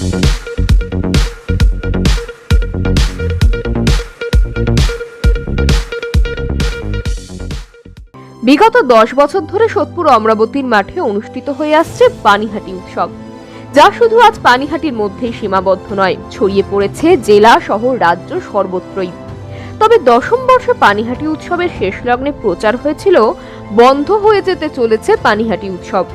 বিগত দশ বছর ধরে সোদপুর অমরাবতীর মাঠে অনুষ্ঠিত হয়ে আসছে পানিহাটি উৎসব, যা শুধু আজ পানিহাটির মধ্যেই সীমাবদ্ধ নয়, ছড়িয়ে পড়েছে জেলা শহর রাজ্য সর্বত্রই। তবে দশম বর্ষ পানিহাটি উৎসবের শেষ লগ্নে প্রচার হয়েছিল, বন্ধ হয়ে যেতে চলেছে পানিহাটি উৎসব।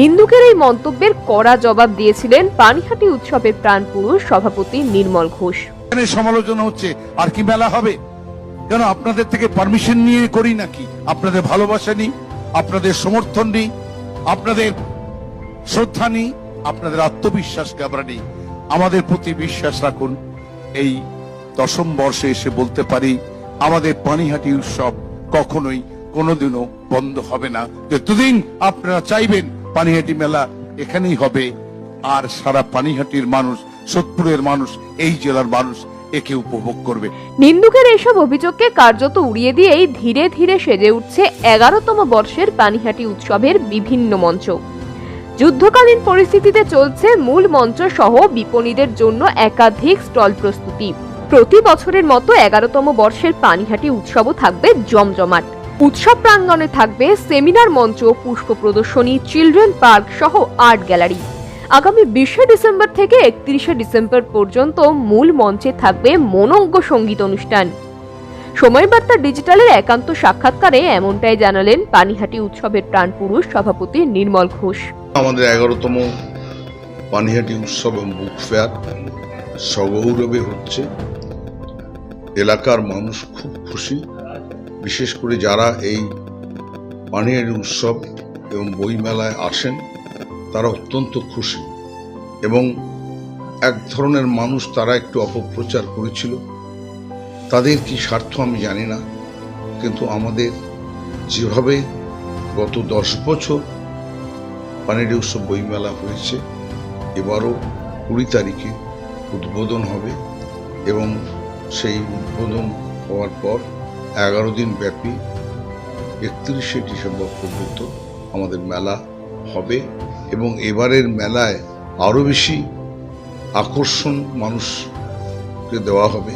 নিন্দুকের এই মন্তব্যের কড়া জবাব দিয়েছিলেন পানিহাটি উৎসবের প্রাণপুরুষ সভাপতি নির্মল ঘোষ। সমালোচনা হচ্ছে, আর কি মেলা হবে? কেন আপনাদের থেকে পারমিশন নিয়ে করি নাকি? আপনাদের ভালোবাসা নেই, আপনাদের সমর্থন নেই, আপনাদের শ্রদ্ধা নেই, আপনাদের আত্মবিশ্বাসকে আমরা নেই। আমাদের প্রতি বিশ্বাস রাখুন, এই দশম বর্ষে এসে বলতে পারি, আমাদের পানিহাটি উৎসব কখনোই কোনোদিনও বন্ধ হবে না। যতদিন আপনারা চাইবেন পানিহাটি মেলা এখানেই হবে। আর সারা পানিহাটির মানুষ, সোদপুরের মানুষ, এই জেলার মানুষ একে উপভোগ করবে। নিন্দুকের এসব অভিযোগকে কার্যত উড়িয়ে দিয়েই ধীরে ধীরে সেজে উঠছে এগারোতম বর্ষের পানিহাটি উৎসবের বিভিন্ন মঞ্চ। যুদ্ধকালীন পরিস্থিতিতে চলছে মূল মঞ্চ সহ বিপণীদের জন্য একাধিক স্টল প্রস্তুতি। প্রতি বছরের মতো এগারোতম বর্ষের পানিহাটি উৎসবও থাকবে জমজমাট। উৎসব প্রাঙ্গণে থাকবে সেমিনার মঞ্চ, পুষ্প প্রদর্শনী, চিলড্রেন পার্ক সহ আর্ট গ্যালারি। আগামী বিশে ডিসেম্বর থেকে একত্রিশে ডিসেম্বর পর্যন্ত মূল মঞ্চে থাকবে মনোজ্ঞ সংগীত অনুষ্ঠান। সময় বার্তা ডিজিটালের একান্ত সাক্ষাৎকারে এমনটাই জানালেন পানিহাটি উৎসবের প্রাণপুরুষ সভাপতি নির্মল ঘোষ। আমাদের এগারোতম পানিহাটি উৎসব বুক ফেয়ার সগৌরবে হচ্ছে। এলাকার মানুষ খুব খুশি। বিশেষ করে যারা এই পানিহাটি উৎসব এবং বইমেলায় আসেন, তারা অত্যন্ত খুশি এবং এক ধরনের মানুষ তারা একটু অপপ্রচার করেছিল। তাদের কি স্বার্থ আমি জানি না, কিন্তু আমাদের যেভাবে গত দশ বছর পানির উৎসব বইমেলা হয়েছে, এবারও কুড়ি তারিখে উদ্বোধন হবে এবং সেই উদ্বোধন হওয়ার পর এগারো দিন ব্যাপী একত্রিশে ডিসেম্বর পর্যন্ত আমাদের মেলা হবে এবং এবারের মেলায় আরও বেশি আকর্ষণ মানুষকে দেওয়া হবে।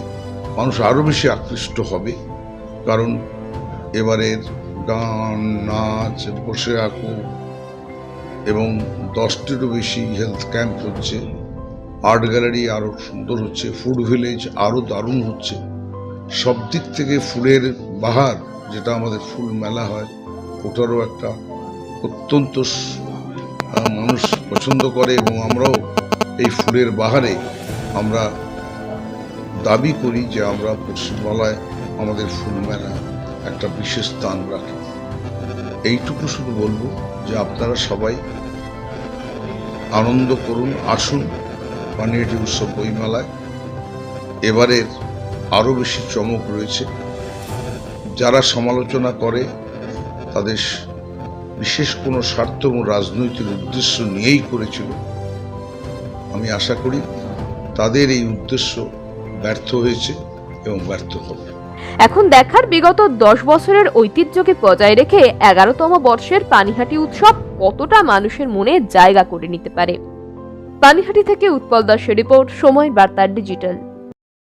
মানুষ আরও বেশি আকৃষ্ট হবে কারণ এবারের গান, নাচ বসে আঁকো এবং দশটিরও বেশি হেলথ ক্যাম্প হচ্ছে। আর্ট গ্যালারি আরও সুন্দর হচ্ছে ফুড ভিলেজ আরও দারুণ হচ্ছে। সব দিক থেকে ফুলের বাহার, যেটা আমাদের ফুল মেলা হয়, ওটারও একটা অত্যন্ত মানুষ পছন্দ করে এবং আমরাও এই ফুলের বাহারে আমরা দাবি করি যে আমরা পশ্চিমবাংলায় আমাদের ফুল মেলা একটা বিশেষ স্থান রাখি। এইটুকু শুধু বলব যে আপনারা সবাই আনন্দ করুন, আসুন পানিহাটি উৎসব বইমেলায়। এবারের আরও বেশি চমক রয়েছে। যারা সমালোচনা করে, তাদের বিশেষ কোনো স্বার্থ এবং রাজনৈতিক উদ্দেশ্য নিয়েই করেছিল। আমি আশা করি তাদের এই উদ্দেশ্য ব্যর্থ হয়েছে এবং ব্যর্থ হবে। এখন দেখার বিগত দশ বছরের ঐতিহ্যকে বজায় রেখে এগারোতম বর্ষের পানিহাটি উৎসব কতটা মানুষের মনে জায়গা করে নিতে পারে? পানিহাটি থেকে উৎপল দাসের রিপোর্ট, সময় বার্তা ডিজিটাল।